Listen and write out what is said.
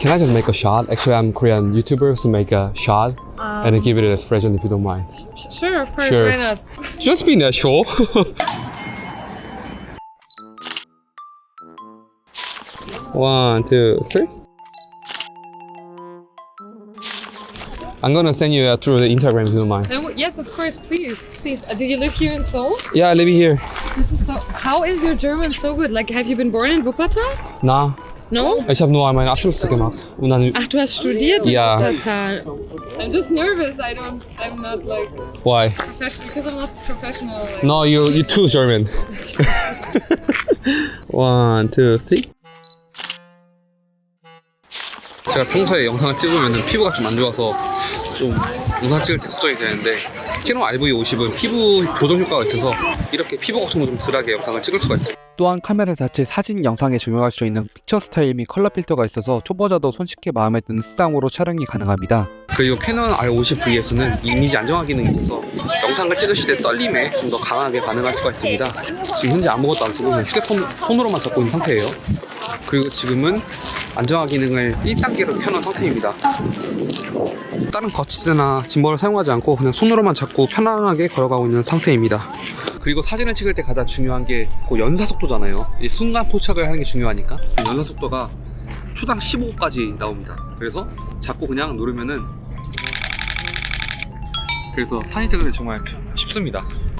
Can I just make a shot? Actually, I'm Korean YouTuber, so make a shot and then give it as present if you don't mind. Sure, of course, Sure. why not? Just be natural. One, two, three. I'm gonna send you uh, through the Instagram if you don't mind. No, yes, of course, please, please. Uh, do you live here in Seoul? Yeah, I live here. This is so. How is your German so good? Like, have you been born in Wuppertal? Na, No. ich habe nur meinen Abschluss gemacht. Und dann, Ach, du hast studiert Ja. Wuppertal. I'm just nervous. I don't. I'm not like why? professional because I'm not professional. Like, No, you you too German. One, two, three. 제가 평소에 영상을 찍으면 피부가 좀 안 좋아서 좀 영상 찍을 때 걱정이 되는데 캐논 RV50은 피부 보정 효과가 있어서 이렇게 피부 걱정도 좀 덜하게 영상을 찍을 수가 있어요. 또한 카메라 자체 사진 영상에 적용할 수 있는 픽처 스타일 및 컬러 필터가 있어서 초보자도 손쉽게 마음에 드는 색상으로 촬영이 가능합니다. 그리고 캐논 R50vs는 이미지 안정화 기능이 있어서 영상을 찍으실 때 떨림에 좀 더 강하게 반응할 수가 있습니다. 지금 현재 아무것도 안 쓰고 휴대폰 손으로만 잡고 있는 상태예요. 그리고 지금은 안정화 기능을 1단계로 켜놓은 상태입니다. 다른 거치대나 짐벌을 사용하지 않고 그냥 손으로만 잡고 편안하게 걸어가고 있는 상태입니다. 그리고 사진을 찍을 때 가장 중요한 게 그 연사 속도잖아요. 이 순간 포착을 하는 게 중요하니까 연사 속도가 초당 15까지 나옵니다. 그래서 잡고 그냥 누르면은 그래서 사진 찍을 때 정말 쉽습니다.